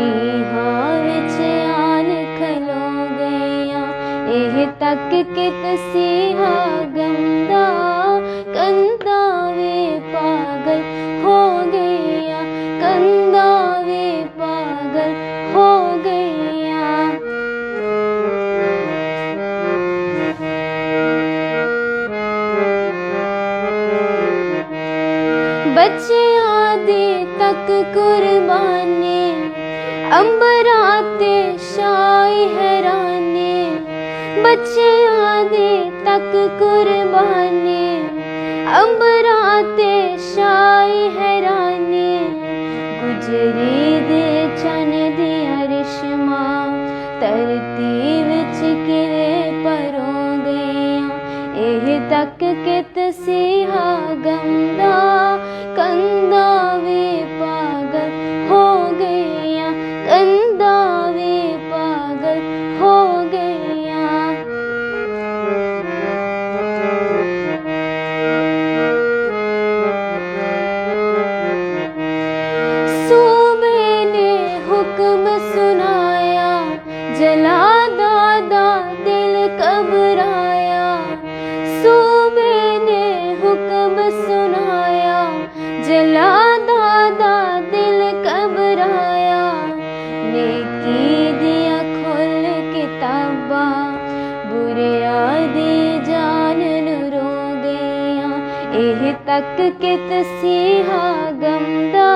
निहार चैन खलो गया। तक कित सिहा गंदा, कंदा वे पागल हो गया। कंदा वे पागल हो गया। बच्चे आदि तक कुर्बानी अंबराते शाही हैराने बच्चे आदे तक कुर्बाने। कुर्म्बराते शा हि गुजरे परों गया एह तक क जला दादा दिल घबराया सूबे ने हुक्म सुनाया जला दादा दिल घबराया नेकी दिया खोल किताबा बुरिया दी जान रो गया ਇਹ ਤੱਕ ਕੇ ਤਸੀਹਾ ਗਮਦਾ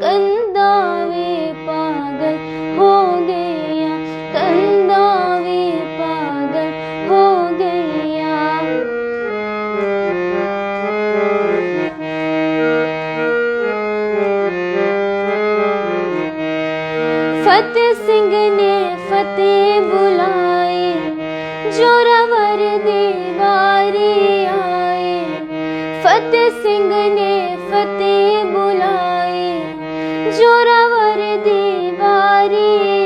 ਕੰਦਾ ਵੇ ਫਤਿਹ ਸਿੰਘ ਨੇ ਫਤਿਹ ਬੁਲਾਏ, ਜੋਰਾਵਰ ਦੀ ਵਾਰੀ ਆਏ। ਫਤਿਹ ਸਿੰਘ ਨੇ ਫਤਿਹ ਬੁਲਾਏ, ਜੋਰਾਵਰ ਦੀ ਵਾਰੀ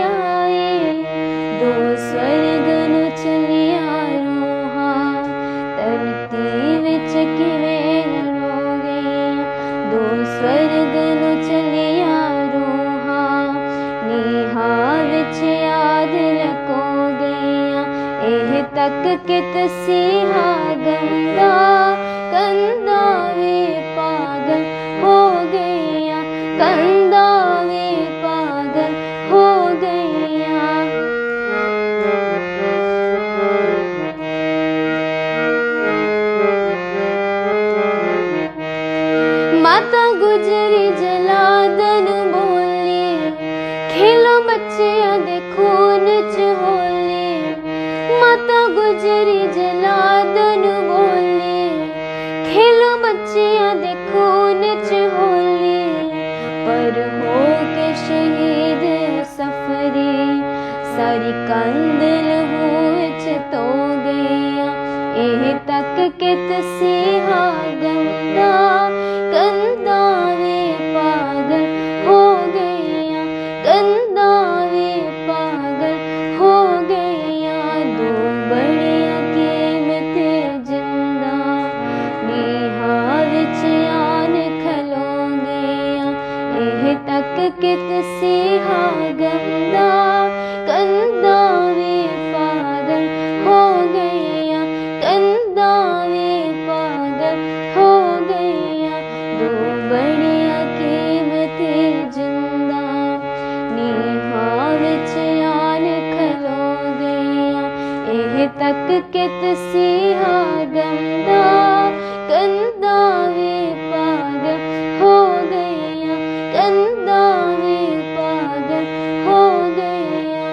एह तक कित सिहा गंदा, कंदा वे पागल हो गया, कंदा वे पागल हो गया। माता गुजरी जलादन बोली खेलो बच्चे देखो नच होली ਗੁਜਰੀ ਜਲਾਦਨ ਬੋਲੀ। ਖੇਲੋ ਬੱਚਿਆਂ ਦੇ ਖੂਨ ਚ ਹੋਲੀ। ਪਰ ਹੋ ਕੇ ਸ਼ਹੀਦ ਸਫਰੀ, ਸਾਰੀ ਕੰਦ ਲਹੂ ਵਿੱਚ ਤੋ ਗਈਆਂ। ਇਹ ਤੱਕ ਕਿਤ ਸੀਹਾ कित सिहा गंदा कंदा वे पाग हो गया कंदा वे पाग हो गया।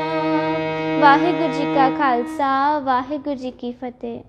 वाहेगुरु जी का खालसा, वाहेगुरु जी की फतेह।